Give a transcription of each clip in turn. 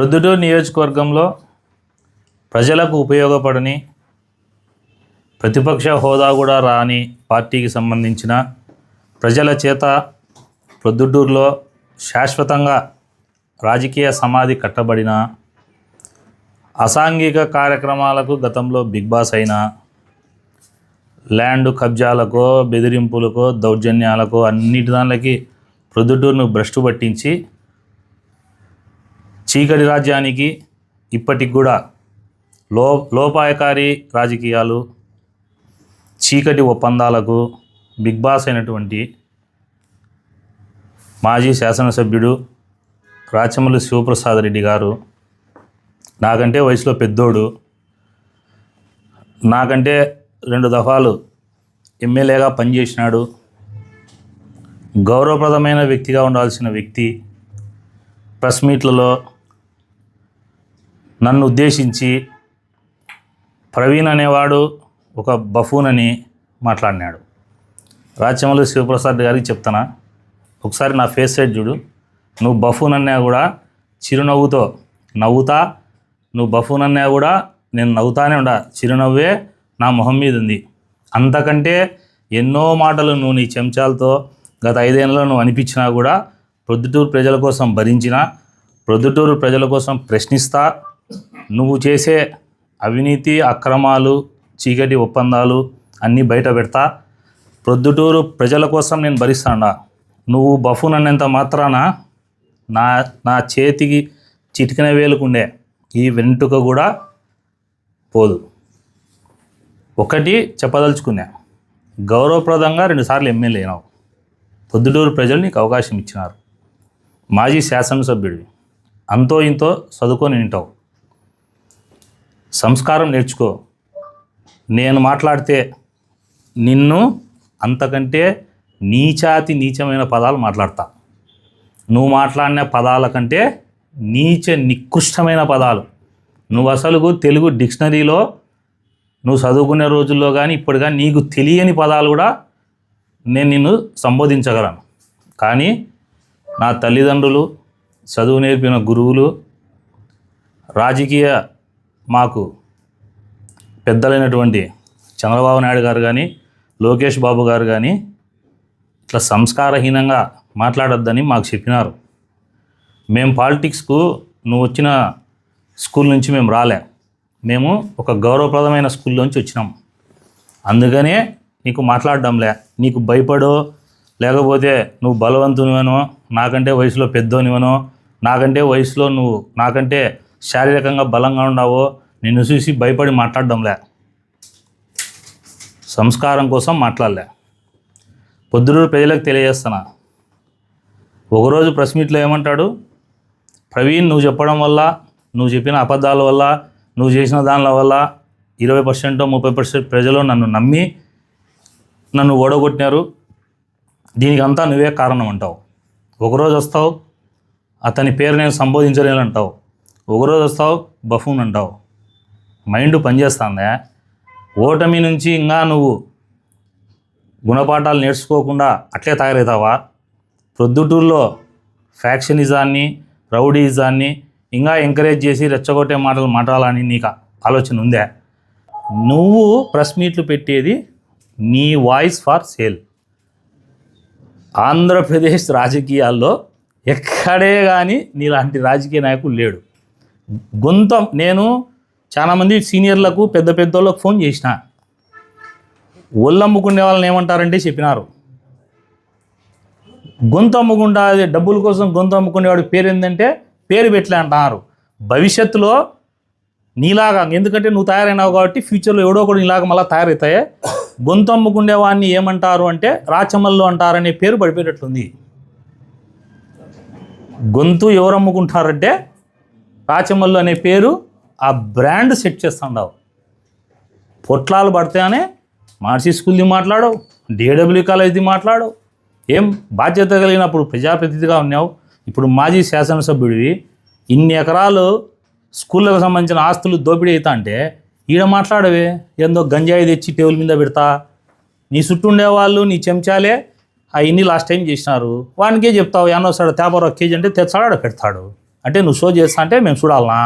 ప్రొద్దుటూరు నియోజకవర్గంలో ప్రజలకు ఉపయోగపడని ప్రతిపక్ష హోదా కూడా రాని పార్టీకి సంబంధించిన ప్రజల చేత ప్రొద్దుటూరులో శాశ్వతంగా రాజకీయ సమాధి కట్టబడిన అసాంఘిక కార్యక్రమాలకు గతంలో బిగ్ బాస్ అయిన ల్యాండ్ కబ్జాలకో బెదిరింపులకో దౌర్జన్యాలకో అన్నిటి దానిలకి ప్రొద్దుటూరును భ్రష్టు పట్టించి చీకటి రాజ్యానికి ఇప్పటికి కూడా లో లోపాయకారి రాజకీయాలు చీకటి ఒప్పందాలకు బిగ్ బాస్ అయినటువంటి మాజీ శాసనసభ్యుడు రాచమల్లి శివప్రసాద్ రెడ్డి గారు నాకంటే వయసులో పెద్దోడు నాకంటే రెండు దఫాలు ఎమ్మెల్యేగా పనిచేసినాడు గౌరవప్రదమైన వ్యక్తిగా ఉండాల్సిన వ్యక్తి ప్రెస్ మీట్లలో నన్ను ఉద్దేశించి ప్రవీణ్ అనేవాడు ఒక బఫూన్ అని మాట్లాడినాడు. రాచమల్లి శివప్రసాద్ గారికి చెప్తానా ఒకసారి నా ఫేస్ సైడ్ చూడు. నువ్వు బఫూన్ అన్నా కూడా చిరునవ్వుతో నవ్వుతా నువ్వు బఫూన్ అన్నా కూడా నేను నవ్వుతానే ఉండా. చిరునవ్వే నా మొహం మీద ఉంది. అంతకంటే ఎన్నో మాటలు నువ్వు నీ చెంచాలతో గత ఐదేళ్ళలో నువ్వు అనిపించినా కూడా ప్రొద్దుటూరు ప్రజల కోసం భరించిన ప్రొద్దుటూరు ప్రజల కోసం ప్రశ్నిస్తా నువ్వు చేసే అవినీతి అక్రమాలు చీకటి ఒప్పందాలు అన్నీ బయట పెడతా. ప్రొద్దుటూరు ప్రజల కోసం నేను భరిస్తాడా నువ్వు బఫూన్ అన్నంత మాత్రాన నా నా చేతికి చిటికిన వేలుకుండే ఈ వెంట్రుక కూడా పోదు. ఒకటి చెప్పదలుచుకున్నా గౌరవప్రదంగా రెండుసార్లు ఎమ్మెల్యే అయినావు. పొద్దుటూరు ప్రజలు నీకు అవకాశం ఇచ్చినారు. మాజీ శాసనసభ్యుడివి. అంతో ఇంతో చదువుకొని వింటావు సంస్కారం నేర్చుకో. నేను మాట్లాడితే నిన్ను అంతకంటే నీచాతి నీచమైన పదాలు మాట్లాడతా. నువ్వు మాట్లాడిన పదాల కంటే నీచ నికృష్టమైన పదాలు. నువ్వు అసలు తెలుగు డిక్షనరీలో నువ్వు చదువుకునే రోజుల్లో కానీ ఇప్పుడు కానీ నీకు తెలియని పదాలు కూడా నేను నిన్ను సంబోధించగలను. కానీ నా తల్లిదండ్రులు చదువు నేర్పిన గురువులు రాజకీయ మాకు పెద్దలైనటువంటి చంద్రబాబు నాయుడు గారు కానీ లోకేష్ బాబు గారు కానీ ఇట్లా సంస్కారహీనంగా మాట్లాడొద్దని మాకు చెప్పినారు. మేము పాలిటిక్స్కు నువ్వు వచ్చిన స్కూల్ నుంచి మేము రాలే. మేము ఒక గౌరవప్రదమైన స్కూల్లోంచి వచ్చినాం. అందుకనే నీకు మాట్లాడడంలే. నీకు భయపడో లేకపోతే నువ్వు బలవంతునివనో నాకంటే వయసులో పెద్దోనివనో నాకంటే వయసులో నువ్వు నాకంటే శారీరకంగా బలంగా ఉన్నావో నిన్ను చూసి భయపడి మాట్లాడడంలే. సంస్కారం కోసం మాట్లాడలే. పొద్దురు ప్రజలకు తెలియజేస్తున్నా. ఒకరోజు ప్రెస్ మీట్లో ఏమంటాడు? ప్రవీణ్ నువ్వు చెప్పడం వల్ల నువ్వు చెప్పిన అబద్ధాల వల్ల నువ్వు చేసిన దానిల వల్ల ఇరవై పర్సెంట్ ముప్పై పర్సెంట్ ప్రజలు నన్ను నమ్మి నన్ను ఓడగొట్టినారు. దీనికంతా నువ్వే కారణం అంటావు. ఒకరోజు వస్తావు అతని పేరు నేను సంబోధించలేనంటావు. ఒకరోజు వస్తావు బఫూన్ అంటావు. మైండ్ పనిచేస్తుందా. ఓటమి నుంచి ఇంకా నువ్వు గుణపాఠాలు నేర్చుకోకుండా అట్లే తయారవుతావా ప్రొద్దుటూరులో ఫ్యాక్షనిజాన్ని రౌడీజాన్ని ఇంకా ఎంకరేజ్ చేసి రెచ్చగొట్టే మాటలు మాట్లాడాలని నీకు ఆలోచన ఉందా. నువ్వు ప్రెస్ మీట్లు పెట్టేది నీ వాయిస్ ఫర్ సేల్. ఆంధ్రప్రదేశ్ రాజకీయాల్లో ఎక్కడే కానీ నీలాంటి రాజకీయ నాయకుడు లేడు. గొంతం నేను చాలామంది సీనియర్లకు పెద్ద పెద్దోళ్ళకు ఫోన్ చేసిన. ఒళ్ళమ్ముకునే వాళ్ళని ఏమంటారంటే చెప్పినారు. గొంతు అమ్ముకుండా అదే డబ్బుల కోసం గొంతు అమ్ముకునేవాడి పేరు ఏంటంటే పేరు పెట్టలే అంటున్నారు. భవిష్యత్తులో నీలాగా ఎందుకంటే నువ్వు తయారైనావు కాబట్టి ఫ్యూచర్లో ఎవడో ఒకడు నీలాగా మళ్ళీ తయారవుతాయి గొంతు అమ్ముకునేవాడిని ఏమంటారు అంటే రాచమల్లు అంటారనే పేరు పడిపోయేటట్లుంది గొంతు ఎవరు అమ్ముకుంటారంటే రాచమల్లు అనే పేరు ఆ బ్రాండ్ సెట్ చేస్తుండవు. పొట్లాలు పడితేనే మార్సీ స్కూల్ది మాట్లాడవు డిఏడబ్ల్యూ కాలేజ్ది మాట్లాడవు. ఏం బాధ్యత కలిగినప్పుడు ప్రజాప్రతినిధిగా ఉన్నావు? ఇప్పుడు మాజీ శాసనసభ్యుడివి ఇన్ని ఎకరాలు స్కూళ్ళకు సంబంధించిన ఆస్తులు దోపిడీ అవుతా అంటే ఈడ మాట్లాడవే. ఏందో గంజాయి తెచ్చి టేబుల్ మీద పెడతా. నీ చుట్టూ ఉండేవాళ్ళు నీ చెంచాలే ఆ ఇన్ని లాస్ట్ టైం చేసినారు. వానికే చెప్తావు ఎన్నో వస్తాడు తేపర్ ఒక కేజీ అంటే తెచ్చాడు ఆడ పెడతాడు. అంటే నువ్వు షో చేస్తా అంటే మేము చూడాలనా?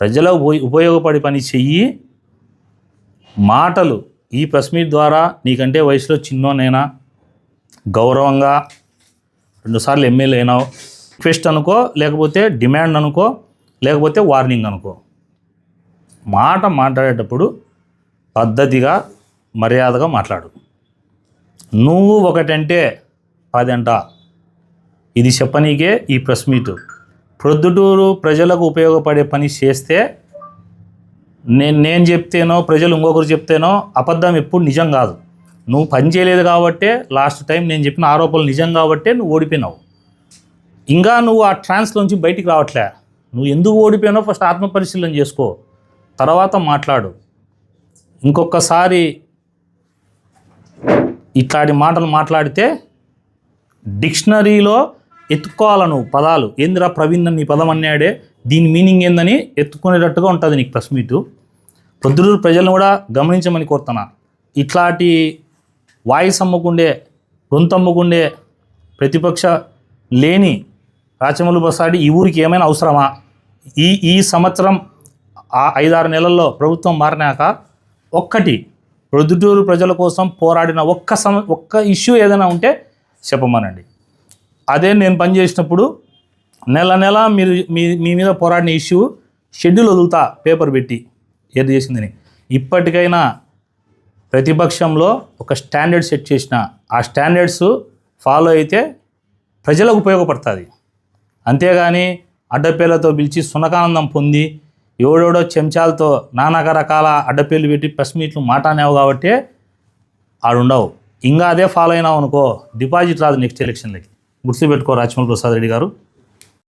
ప్రజలకు ఉప- ఉపయోగపడే పని చెయ్యి. మాటలు ఈ ప్రెస్ మీట్ ద్వారా నీకంటే వయసులో చిన్నోనైనా గౌరవంగా రెండుసార్లు ఎమ్మెల్యే అయినావు. రిక్వెస్ట్ అనుకో లేకపోతే డిమాండ్ అనుకో లేకపోతే వార్నింగ్ అనుకో. మాట మాట్లాడేటప్పుడు పద్ధతిగా మర్యాదగా మాట్లాడు. నువ్వు ఒకటంటే పదంట. ఇది చెప్పనీకే ఈ ప్రెస్ మీట్. ప్రొద్దుటూరు ప్రజలకు ఉపయోగపడే పని చేస్తే నేను నేను చెప్తేనో ప్రజలు ఇంకొకరు చెప్తేనో అబద్ధం ఎప్పుడు నిజం కాదు. నువ్వు పని చేయలేదు కాబట్టే లాస్ట్ టైం నేను చెప్పిన ఆరోపణలు నిజం కాబట్టే నువ్వు ఓడిపోయినావు. ఇంకా నువ్వు ఆ ట్రాన్స్లోంచి బయటికి రావట్లే. నువ్వు ఎందుకు ఓడిపోయినావు ఫస్ట్ ఆత్మపరిశీలన చేసుకో. తర్వాత మాట్లాడు. ఇంకొకసారి ఇట్లాంటి మాటలు మాట్లాడితే డిక్షనరీలో ఎత్తుకోవాలను నువ్వు పదాలు. ఏందిరా ప్రవీణ్ నీ పదం అన్నాడే? దీని మీనింగ్ ఏందని ఎత్తుకునేటట్టుగా ఉంటుంది నీకు ప్రెస్ మీటు ప్రొద్దుటూరు ప్రజలను కూడా గమనించమని కోరుతున్నా. ఇట్లాంటి వాయిస్ అమ్ముకుండే గొంతమ్ముకుండే ప్రతిపక్ష లేని రాచమల్లు బసాడి ఈ ఊరికి ఏమైనా అవసరమా? ఈ ఈ సంవత్సరం ఆ ఐదారు నెలల్లో ప్రభుత్వం మారినాక ఒక్కటి ప్రొద్దుటూరు ప్రజల కోసం పోరాడిన ఒక్క సమ ఒక్క ఇష్యూ ఏదైనా ఉంటే చెప్పమనండి. అదే నేను పనిచేసినప్పుడు నెల నెల మీరు మీ మీ మీద పోరాడిన ఇష్యూ షెడ్యూల్ వదులుతా పేపర్ పెట్టి. ఏది చేసిందని. ఇప్పటికైనా ప్రతిపక్షంలో ఒక స్టాండర్డ్ సెట్ చేసిన ఆ స్టాండర్డ్స్ ఫాలో అయితే ప్రజలకు ఉపయోగపడుతుంది. అంతేగాని అడ్డపేర్లతో పిలిచి సునకానందం పొంది ఎవడెవడో చెంచాలతో నానా రకాల అడ్డపేర్లు పెట్టి ప్రెస్ మీట్లు మాట్లాడినావు కాబట్టి ఆడుండవు. ఇంకా అదే ఫాలో అయినావు అనుకో డిపాజిట్ రాదు నెక్స్ట్ ఎలక్షన్లకి. గుర్తుపెట్టుకో రాజమౌళి ప్రసాద్ రెడ్డి గారు.